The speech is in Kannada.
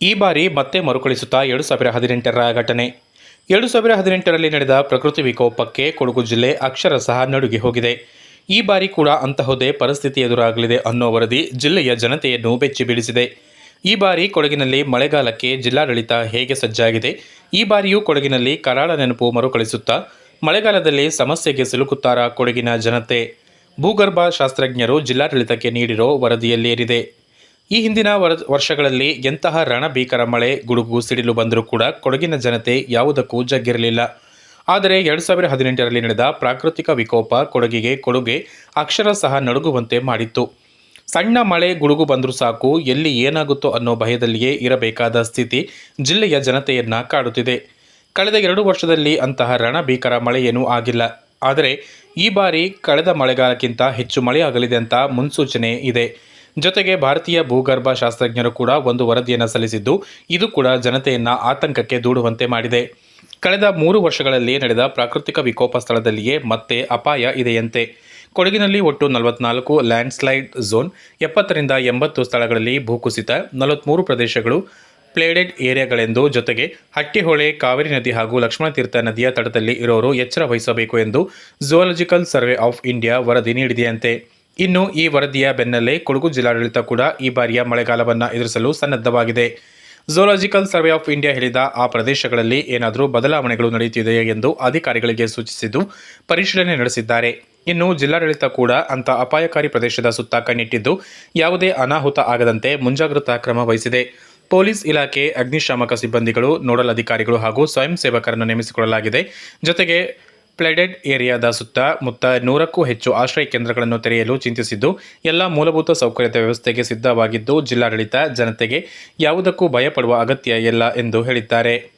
ಈ ಬಾರಿ ಮತ್ತೆ ಮರುಕಳಿಸುತ್ತಾ ಎರಡು ಸಾವಿರ ಹದಿನೆಂಟರ ಘಟನೆ. ಎರಡು ಸಾವಿರ ಹದಿನೆಂಟರಲ್ಲಿ ನಡೆದ ಪ್ರಕೃತಿ ವಿಕೋಪಕ್ಕೆ ಕೊಡಗು ಜಿಲ್ಲೆ ಅಕ್ಷರಶಃ ನಡುಗಿ ಹೋಗಿದೆ. ಈ ಬಾರಿ ಕೂಡ ಅಂತಹುದೇ ಪರಿಸ್ಥಿತಿ ಎದುರಾಗಲಿದೆ ಅನ್ನೋ ವರದಿ ಜಿಲ್ಲೆಯ ಜನತೆಯನ್ನು ಬೆಚ್ಚಿ ಬೀಳಿಸಿದೆ. ಈ ಬಾರಿ ಕೊಡಗಿನಲ್ಲಿ ಮಳೆಗಾಲಕ್ಕೆ ಜಿಲ್ಲಾಡಳಿತ ಹೇಗೆ ಸಜ್ಜಾಗಿದೆ? ಈ ಬಾರಿಯೂ ಕೊಡಗಿನಲ್ಲಿ ಕರಾಳ ನೆನಪು ಮರುಕಳಿಸುತ್ತಾ ಮಳೆಗಾಲದಲ್ಲಿ ಸಮಸ್ಯೆಗೆ ಸಿಲುಕುತ್ತಾರಾ ಕೊಡಗಿನ ಜನತೆ? ಭೂಗರ್ಭ ಶಾಸ್ತ್ರಜ್ಞರು ಜಿಲ್ಲಾಡಳಿತಕ್ಕೆ ನೀಡಿರೋ ವರದಿಯಲ್ಲೇರಿದೆ ಈ ಹಿಂದಿನ ವರ, ವರ್ಷಗಳಲ್ಲಿ ಎಂತಹ ರಣಭೀಕರ ಮಳೆ, ಗುಡುಗು, ಸಿಡಿಲು ಬಂದರೂ ಕೂಡ ಕೊಡಗಿನ ಜನತೆ ಯಾವುದಕ್ಕೂ ಜಗ್ಗಿರಲಿಲ್ಲ. ಆದರೆ ಎರಡು ಸಾವಿರ ಹದಿನೆಂಟರಲ್ಲಿ ನಡೆದ ಪ್ರಾಕೃತಿಕ ವಿಕೋಪ ಕೊಡಗಿಗೆ ಕೊಡುಗೆ ಅಕ್ಷರ ಸಹ ನಡುಗುವಂತೆ ಮಾಡಿತ್ತು. ಸಣ್ಣ ಮಳೆ, ಗುಡುಗು ಬಂದರೂ ಸಾಕು, ಎಲ್ಲಿ ಏನಾಗುತ್ತೋ ಅನ್ನೋ ಭಯದಲ್ಲಿಯೇ ಇರಬೇಕಾದ ಸ್ಥಿತಿ ಜಿಲ್ಲೆಯ ಜನತೆಯನ್ನ ಕಾಡುತ್ತಿದೆ. ಕಳೆದ ಎರಡು ವರ್ಷದಲ್ಲಿ ಅಂತಹ ರಣಭೀಕರ ಮಳೆಯೇನೂ ಆಗಿಲ್ಲ. ಆದರೆ ಈ ಬಾರಿ ಕಳೆದ ಮಳೆಗಾಲಕ್ಕಿಂತ ಹೆಚ್ಚು ಮಳೆಯಾಗಲಿದೆ ಅಂತ ಮುನ್ಸೂಚನೆ ಇದೆ. ಜೊತೆಗೆ ಭಾರತೀಯ ಭೂಗರ್ಭ ಶಾಸ್ತ್ರಜ್ಞರು ಕೂಡ ಒಂದು ವರದಿಯನ್ನು ಸಲ್ಲಿಸಿದ್ದು, ಇದು ಕೂಡ ಜನತೆಯನ್ನು ಆತಂಕಕ್ಕೆ ದೂಡುವಂತೆ ಮಾಡಿದೆ. ಕಳೆದ ಮೂರು ವರ್ಷಗಳಲ್ಲಿ ನಡೆದ ಪ್ರಾಕೃತಿಕ ವಿಕೋಪ ಸ್ಥಳದಲ್ಲಿಯೇ ಮತ್ತೆ ಅಪಾಯ ಇದೆಯಂತೆ. ಕೊಡಗಿನಲ್ಲಿ ಒಟ್ಟು ನಲವತ್ನಾಲ್ಕು ಲ್ಯಾಂಡ್ಸ್ಲೈಡ್ ಝೋನ್, ಎಪ್ಪತ್ತರಿಂದ ಎಂಬತ್ತು ಸ್ಥಳಗಳಲ್ಲಿ ಭೂಕುಸಿತ ನಲವತ್ತ್ಮೂರು ಪ್ರದೇಶಗಳು ಪ್ಲೇಡೆಡ್ ಏರಿಯಾಗಳೆಂದು ಜೊತೆಗೆ ಹಟ್ಟಿಹೊಳೆ, ಕಾವೇರಿ ನದಿ ಹಾಗೂ ಲಕ್ಷ್ಮಣತೀರ್ಥ ನದಿಯ ತಟದಲ್ಲಿ ಇರೋರು ಎಚ್ಚರ ವಹಿಸಬೇಕು ಎಂದು ಝುವಾಲಜಿಕಲ್ ಸರ್ವೆ ಆಫ್ ಇಂಡಿಯಾ ವರದಿ ನೀಡಿದೆಯಂತೆ. ಇನ್ನು ಈ ವರದಿಯ ಬೆನ್ನಲ್ಲೇ ಕೊಡಗು ಜಿಲ್ಲಾಡಳಿತ ಕೂಡ ಈ ಬಾರಿಯ ಮಳೆಗಾಲವನ್ನು ಎದುರಿಸಲು ಸನ್ನದ್ಧವಾಗಿದೆ. ಝೋಲಾಜಿಕಲ್ ಸರ್ವೆ ಆಫ್ ಇಂಡಿಯಾ ಹೇಳಿದ, ಆ ಪ್ರದೇಶಗಳಲ್ಲಿ ಏನಾದರೂ ಬದಲಾವಣೆಗಳು ನಡೆಯುತ್ತಿದೆಯೇ ಎಂದು ಅಧಿಕಾರಿಗಳಿಗೆ ಸೂಚಿಸಿದ್ದು ಪರಿಶೀಲನೆ ನಡೆಸಿದ್ದಾರೆ. ಇನ್ನು ಜಿಲ್ಲಾಡಳಿತ ಕೂಡ ಅಂತ ಅಪಾಯಕಾರಿ ಪ್ರದೇಶದ ಸುತ್ತ ಕಣ್ಣಿಟ್ಟಿದ್ದು ಯಾವುದೇ ಅನಾಹುತ ಆಗದಂತೆ ಮುಂಜಾಗ್ರತಾ ಕ್ರಮ ವಹಿಸಿದೆ. ಪೊಲೀಸ್ ಇಲಾಖೆ ಅಗ್ನಿಶಾಮಕ ಸಿಬ್ಬಂದಿಗಳು, ನೋಡಲ್ ಅಧಿಕಾರಿಗಳು ಹಾಗೂ ಸ್ವಯಂ ಸೇವಕರನ್ನು ನೇಮಿಸಿಕೊಳ್ಳಲಾಗಿದೆ. ಜೊತೆಗೆ ಪ್ಲೆಡೆಡ್ ಏರಿಯಾದ ಸುತ್ತ ಮುತ್ತ ನೂರಕ್ಕೂ ಹೆಚ್ಚು ಆಶ್ರಯ ಕೇಂದ್ರಗಳನ್ನು ತೆರೆಯಲು ಚಿಂತಿಸಿದ್ದು, ಎಲ್ಲ ಮೂಲಭೂತ ಸೌಕರ್ಯದ ವ್ಯವಸ್ಥೆಗೆ ಸಿದ್ಧವಾಗಿದ್ದು, ಜಿಲ್ಲಾಡಳಿತ ಜನತೆಗೆ ಯಾವುದಕ್ಕೂ ಭಯಪಡುವ ಅಗತ್ಯ ಇಲ್ಲ ಎಂದು ಹೇಳಿದ್ದಾರೆ.